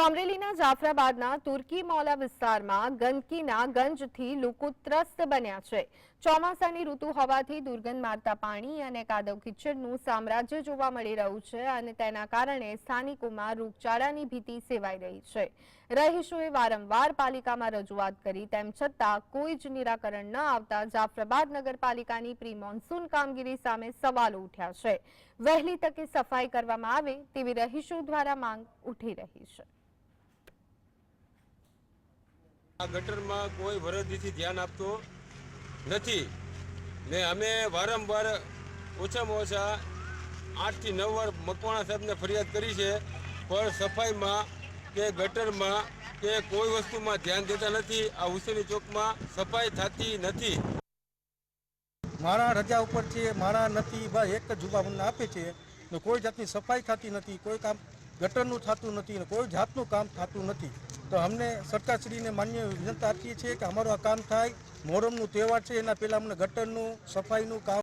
તો અમરેલીના જાફરાબાદના તુર્કી મોલા વિસ્તારમાં ગંદકીના ગંજથી લોકો ત્રસ્ત બન્યા છે. ચોમાસાની ઋતુ હોવાથી દુર્ગંધ મારતા પાણી અને કાદવ કિચડનું સામ્રાજ્ય જોવા મળી રહ્યું છે અને તેના કારણે સ્થાનિકોમાં રોગચાળાની ભીતિ સેવાઈ રહી છે. રહીશોએ વારંવાર પાલિકામાં રજૂઆત કરી, તેમ છતાં કોઈ જ નિરાકરણ ન આવતા જાફરાબાદ નગરપાલિકાની પ્રી મોન્સૂન કામગીરી સામે સવાલો ઉઠ્યા છે. વહેલી તકે સફાઈ કરવામાં આવે તેવી રહીશો દ્વારા માંગ ઉઠી રહી છે. આ ગટરમાં કોઈ વરદીથી ધ્યાન આપતો નથી. ને અમે વારંવાર ઓછામાં ઓછા આઠથી નવ વાર મકવાણા સાહેબને ફરિયાદ કરી છે, પણ સફાઈમાં કે ગટરમાં કે કોઈ વસ્તુમાં ધ્યાન દેતા નથી. આ હુસેની ચોકમાં સફાઈ થતી નથી. મારા રજા ઉપર છે, મારા નથી ભાઈ એક જ જુબા મને આપે છે. ને કોઈ જાતની સફાઈ થતી નથી, કોઈ કામ ગટરનું થતું નથી ને કોઈ જાતનું કામ થતું નથી. તો અમને સરકારશ્રીને માન્ય વિનંતી આપીએ છીએ કે અમારું આ કામ થાય. મોહરમનું તહેવાર છે, એના પહેલાં અમને ગટરનું, સફાઈનું કામ